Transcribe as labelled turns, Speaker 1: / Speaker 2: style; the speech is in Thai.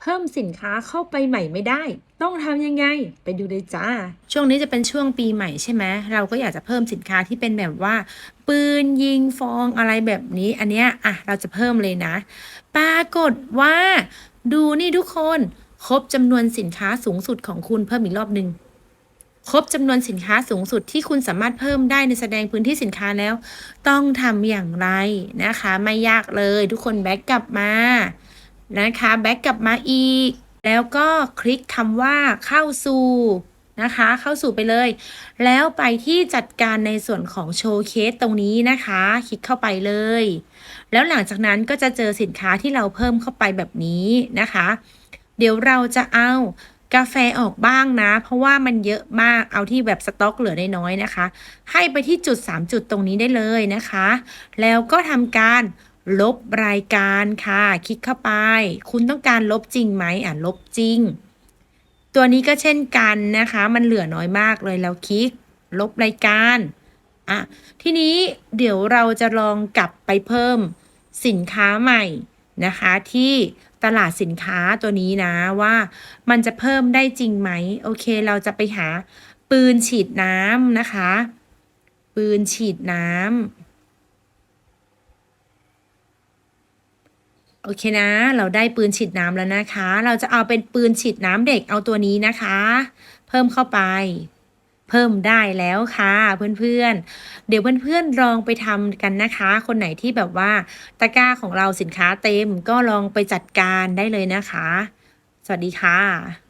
Speaker 1: เพิ่มสินค้าเข้าไปใหม่ไม่ได้ ต้องทำยังไง ไปดูเลยจ้า ช่วงนี้จะเป็นช่วงปีใหม่ใช่ไหมเราก็อยากจะเพิ่มสินค้าที่เป็นแบบว่า ปืนยิงฟองอะไรแบบนี้ อันเนี้ยอะเราจะเพิ่มเลยนะ ปรากฏว่า ดูนี่ทุกคนครบจำนวนสินค้าสูงสุดของคุณเพิ่มอีกรอบหนึ่งครบจำนวนสินค้าสูงสุดที่คุณสามารถเพิ่มได้ในแสดงพื้นที่สินค้าแล้ว ต้องทำอย่างไรนะคะ ไม่ยากเลยทุกคนแบ็กกลับมา นะคะแบ็กกลับมาอีก แล้วก็คลิกคำว่าเข้าสู่นะคะ เข้าสู่ไปเลย แล้วไปที่จัดการในส่วนของโชว์เคสตรงนี้นะคะ คลิกเข้าไปเลย แล้วหลังจากนั้นก็จะเจอสินค้าที่เราเพิ่มเข้าไปแบบนี้นะคะ เดี๋ยวเราจะเอากาแฟออกบ้างนะ เพราะว่ามันเยอะมากเอาที่แบบสต็อกเหลือน้อยๆนะคะ ให้ไปที่จุด 3 จุดตรงนี้ได้เลยนะคะ แล้วก็ทำการ ลบรายการค่ะ คลิกเข้าไป คุณต้องการลบจริงไหมอะลบจริง ตัวนี้ก็เช่นกันนะคะ มันเหลือน้อยมากเลยแล้วคลิก ลบรายการอะทีนี้เดี๋ยวเราจะลองกลับไปเพิ่มสินค้าใหม่นะคะ ที่ตลาดสินค้าตัวนี้นะว่ามันจะเพิ่มได้จริงไหมโอเค เราจะไปหาปืนฉีดน้ำนะคะ ปืนฉีดน้ำ โอเคนะ เราได้ปืนฉีดน้ำแล้วนะคะ เราจะเอาเป็นปืนฉีดน้ำเด็กเอาตัวนี้นะคะ เพิ่มเข้าไป เพิ่มได้แล้วค่ะเพื่อนๆ เดี๋ยวเพื่อนๆลองไปทำกันนะคะ คนไหนที่แบบว่าตะกร้าของเราสินค้าเต็มก็ลองไปจัดการได้เลยนะคะ สวัสดีค่ะ